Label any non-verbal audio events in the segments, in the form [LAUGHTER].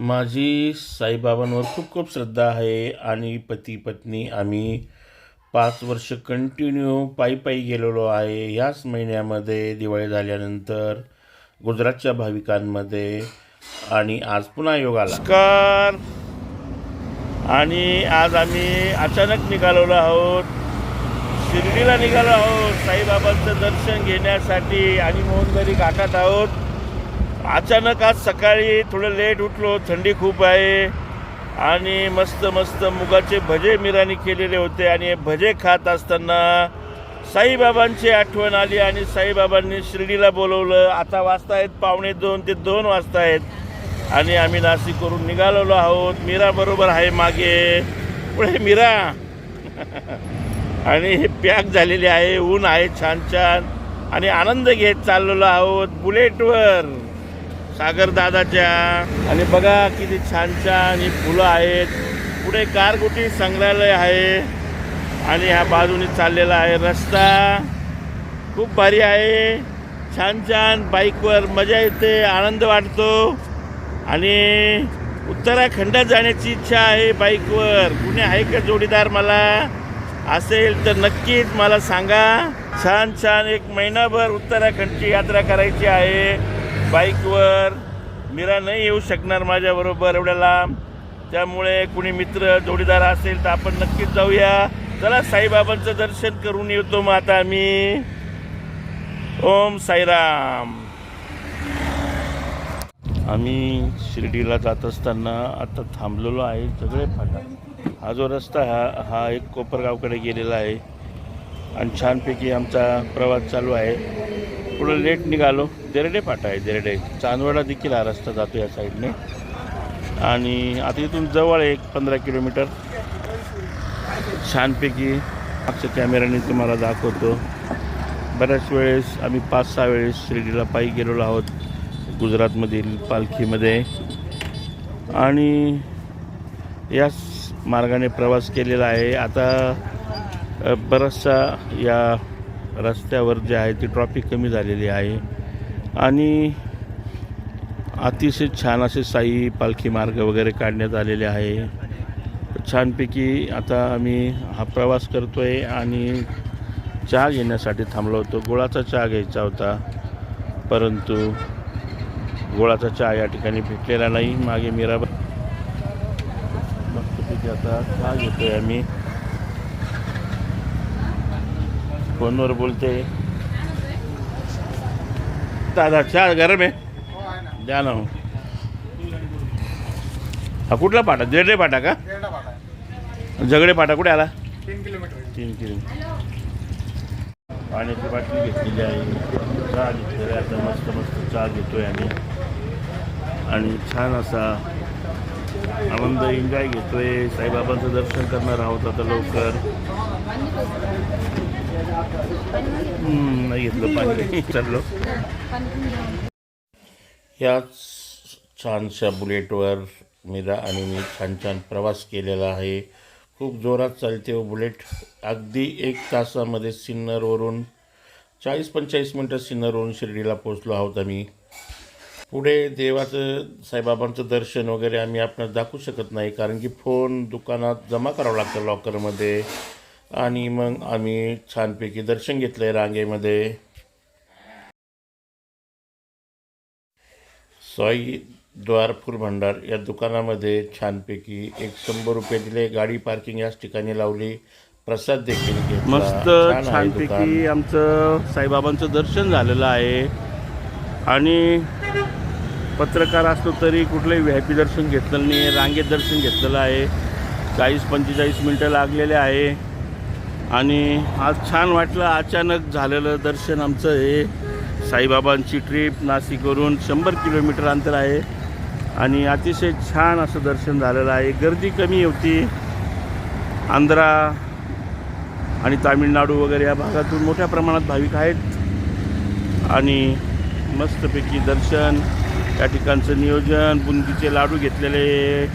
माझी साईबाबांवर खूप खूप श्रद्धा आहे आणि पती पत्नी आम्ही पाच वर्ष कंटिन्यू पायी पायी गेलेलो आहे. ह्याच महिन्यामध्ये दिवाळी झाल्यानंतर गुजरातच्या भाविकांमध्ये आणि आज पुन्हा योग नमस्कार. आणि आज आम्ही अचानक निघालेलो आहोत. शिर्डीला निघालो आहोत. साईबाबांचं दर्शन घेण्यासाठी आणि मोहनदरी घाटात आहोत. अचानक आज सकाळी थोडं लेट उठलो थंडी खूप आहे. आणि मस्त मस्त मुगाचे भजे मिरानी केलेले होते. आणि हे भजे खात असताना साईबाबांची आठवण आली आणि साईबाबांनी शिर्डीला बोलवलं. आता वाजता आहेत पावणे दोन ते दोन वाजता आहेत. आणि आम्ही नाशिकवरून निघालेलो आहोत. मीरा बरोबर आहे मागे. पुढे मीरा. [LAUGHS] आणि हे पॅक झालेले आहे. ऊन आहे छान छान. आणि आनंद घेत चाललेलो आहोत बुलेटवर. सागर दादाच्या. आणि बघा किती छान छान ही फुलं आहेत. पुढे कारगुटी संग्रहालय आहे. आणि ह्या बाजूने चाललेला आहे रस्ता. खूप भारी आहे. छान छान बाईकवर मजा येते आनंद वाटतो. आणि उत्तराखंडात जाण्याची इच्छा आहे बाईकवर. कुणी आहे का जोडीदार मला? असेल तर नक्कीच मला सांगा. छान छान एक महिनाभर उत्तराखंडची यात्रा करायची आहे. बाईकवर मीरा नाही येऊ शकणार माझ्याबरोबर एवढ्या लांब. त्यामुळे कुणी मित्र जोडीदार असेल तर आपण नक्कीच जाऊया. चला साईबाबांचं दर्शन करून येतो मग आता आम्ही. ओम साईराम. आम्ही शिर्डीला जात असताना आता थांबलेलो आहे सगळे फाटा. हा जो रस्ता हा हा एक कोपरगावकडे गेलेला आहे. आणि छानपैकी आमचा प्रवास चालू आहे. पुढं लेट निघालो. देरडे फाटा आहे देरडे चांदवडा देखील हा रस्ता जातो या साईडने. आणि आता इथून जवळ आहे एक पंधरा किलोमीटर. छानपैकी मागच्या कॅमेऱ्याने तुम्हाला दाखवतो. बऱ्याच वेळेस आम्ही पाच सहा वेळेस शिर्डीला पायी गेलेलो आहोत गुजरातमधील पालखीमध्ये. आणि याच मार्गाने प्रवास केलेला आहे. आता बराचसा या रस्त्यावर जे आहे ती ट्रॉफिक कमी झालेली आहे. आणि अतिशय छान असे साई पालखी मार्ग वगैरे काढण्यात आलेले आहे. छानपैकी आता आम्ही हा प्रवास करतो आहे आणि चहा घेण्यासाठी थांबलो होतो. गुळाचा चहा घ्यायचा होता. परंतु गुळाचा चहा या ठिकाणी भेटलेला नाही. मागे मीरा मस्तपैकी आता चहा घेतो आहे आम्ही. फोनवर बोलते. दादा चहा गरम आहे? द्या ना हो. हा कुठला पाटा जेडे पाटा का. झगडे पाटा कुठे आला? तीन किलोमीटर. तीन पाण्याची बाटली घेतलेली आहे. चहा घेतलेला आहे. आता मस्त मस्त चहा घेतोय आम्ही. आणि छान असा आनंद एन्जॉय घेतोय. साईबाबांचं दर्शन करणार आहोत आता लवकर. नाही घेतलं पाणी. चाललो याच छानशा बुलेटवर मीरा आणि मी छान छान प्रवास केलेला आहे. खूप जोरात चालते व बुलेट. अगदी एक तासामध्ये सिन्नरवरून चाळीस पंचेचाळीस मिनटं सिन्नरवरून शिर्डीला पोचलो आहोत आम्ही. पुढे देवाचं साईबाबांचं दर्शन वगैरे आम्ही आपणास दाखवू शकत नाही कारण की फोन दुकानात जमा करावं लागतं लॉकरमध्ये. आणि मग आम्ही छानपैकी दर्शन घेतलं रांगेमध्ये. साई द्वारपूर भंडार या दुकानामध्ये छानपैकी एक शंभर रुपये दिले. गाडी पार्किंग याच ठिकाणी लावली. प्रसाद देखील. मस्त छानपैकी. आमचं साईबाबांचं दर्शन झालेलं आहे. आणि पत्रकार असलो तरी कुठलंही व्ही आय पी दर्शन घेतलेलं नाही रांगेत दर्शन घेतलेलं आहे. चाळीस पंचेचाळीस मिनटं लागलेले आहे. आणि आज छान वाटलं अचानक झालेलं दर्शन आमचं हे. साईबाबांची ट्रीप नाशिकवरून शंभर किलोमीटर अंतर आहे. आणि अतिशय छान असं दर्शन झालेलं आहे. गर्दी कमी होती. आंध्रा आणि तामिळनाडू वगैरे या भागातून मोठ्या प्रमाणात भाविक आहेत. आणि मस्तपैकी दर्शन या ठिकाणचं नियोजन बुंदीचे लाडू घेतलेले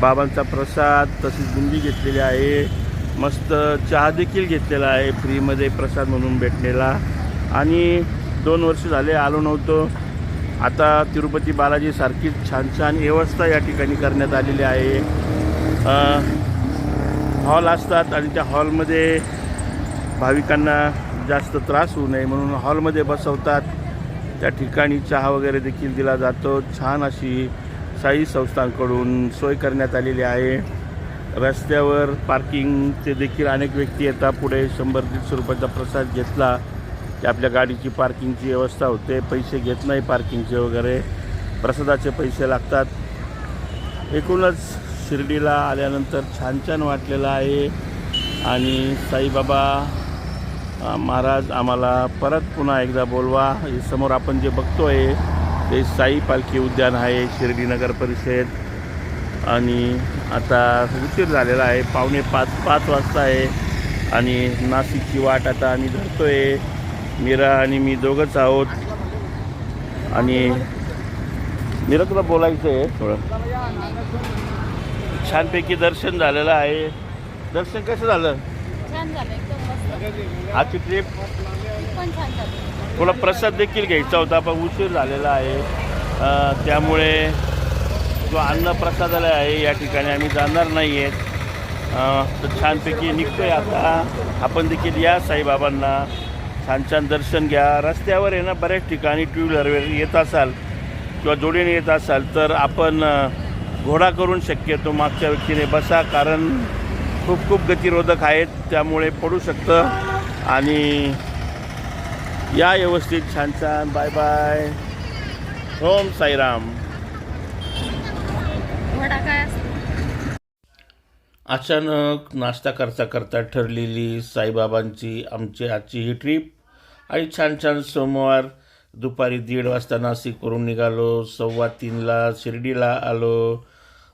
बाबांचा प्रसाद तसेच बुंदी घेतलेली आहे. मस्त चहा देखील घेतलेला आहे फ्रीमध्ये प्रसाद म्हणून भेटलेला. आणि दोन वर्ष झाले आलो नव्हतो. आता तिरुपती बालाजीसारखी छान छान व्यवस्था या ठिकाणी करण्यात आलेली आहे. हॉल असतात आणि त्या हॉलमध्ये भाविकांना जास्त त्रास होऊ नये म्हणून हॉलमध्ये बसवतात. त्या ठिकाणी चहा वगैरे देखील दिला जातो. छान अशी साई संस्थांकडून सोय करण्यात आलेली आहे. रस्त्यावर पार्किंगचे देखील अनेक व्यक्ती येतात. पुढे शंभर दीडशे रुपयाचा प्रसाद घेतला की आपल्या गाडीची पार्किंगची व्यवस्था होते. पैसे घेत नाही पार्किंगचे वगैरे. प्रसादाचे पैसे लागतात. एकूणच शिर्डीला आल्यानंतर छान छान वाटलेलं आहे. आणि साईबाबा महाराज आम्हाला परत पुन्हा एकदा बोलवा. हे समोर आपण जे बघतो आहे ते साई पालखी उद्यान आहे शिर्डी नगर परिषद. आणि आता उशीर झालेला आहे पावणे पाच पाच वाजता आहे आणि नाशिकची वाट आता आम्ही धरतोय. मीरा आणि मी दोघंच आहोत. आणि मीरा तुला बोलायचं आहे थोडं. छानपैकी दर्शन झालेलं आहे. दर्शन कसं झालं? आजची ट्रिप थोडा प्रसाद देखील घ्यायचा होता पण उशीर झालेला आहे. त्यामुळे जो अन्न प्रसादालय आहे या ठिकाणी आम्ही जाणार नाही आहेत तर छानपैकी निघतोय आता. आपण देखील या साईबाबांना छान छान दर्शन घ्या. रस्त्यावर आहे ना बऱ्याच ठिकाणी टू व्हीलरवर येत असाल किंवा जोडीने येत असाल तर आपण घोडा करून शक्यतो मागच्या व्यक्तीने बसा कारण खूप खूप गतिरोधक आहेत त्यामुळे पडू शकतं. आणि या व्यवस्थित छान छान बाय बाय ओम साईराम. अचानक नाश्ता करता करता ठरलेली साईबाबांची आमची आजची ही ट्रीप आणि छान छान सोमवार दुपारी दीड वाजता नाशिकवरून निघालो सव्वा तीनला शिर्डीला आलो.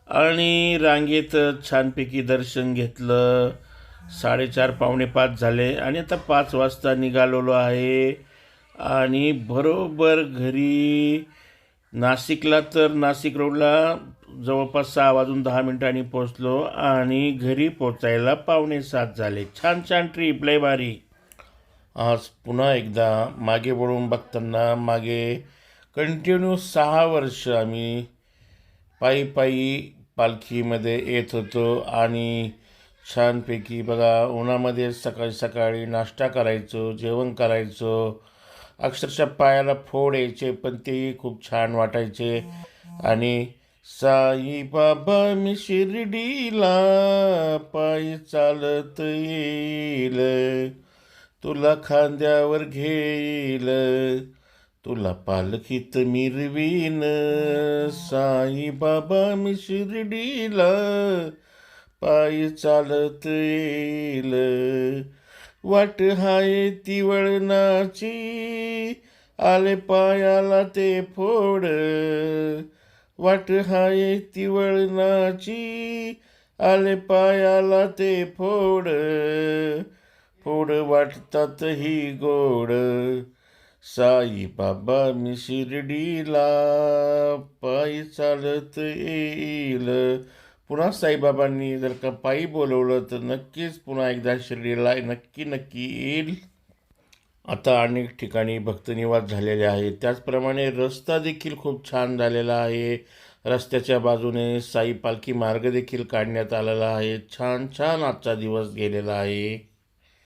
आणि रांगेत छानपैकी दर्शन घेतलं. साडेचार पावणे पाच झाले आणि आता पाच वाजता निघालेलो आहे. आणि बरोबर घरी नाशिकला तर नाशिक रोडला जवळपास सहा वाजून दहा मिनिटांनी पोचलो आणि घरी पोचायला पावणे सात झाले. छान छान ट्रीप लय भारी. आज पुन्हा एकदा मागे वळून बघताना मागे कंटिन्यू सहा वर्ष आम्ही पायी पायी पालखीमध्ये येत होतो आणि छानपैकी बघा उन्हामध्ये सकाळी सकाळी नाश्ता करायचो जेवण करायचो. अक्षरशः पायाला फोड यायचे पण तेही खूप छान वाटायचे. आणि साई बाबा मी शिर्डीला पायी चालत येईल. तुला खांद्यावर घेईल. तुला पालखीत मिरवीन. साई बाबा मी शिर्डीला पायी चालत येईल. वाट हाय ती वळणाची. आले पायाला ते फोड. वाट हाय ती वळणाची. आले पायाला ते फोड. फोड वाटतात ही गोड. साई बाबा मी शिर्डीला पायी चालत येईल. पुन्हा साईबाबांनी जर का पायी बोलवलं तर नक्कीच पुन्हा एकदा शिर्डीला नक्की नक्की येईल. आता अनेक ठिकाणी भक्तनिवास झालेले आहेत त्याचप्रमाणे रस्ता देखील खूप छान झालेला आहे. रस्त्याच्या बाजूने साई पालखी मार्ग देखील काढण्यात आलेला आहे. छान छान आजचा दिवस गेलेला आहे.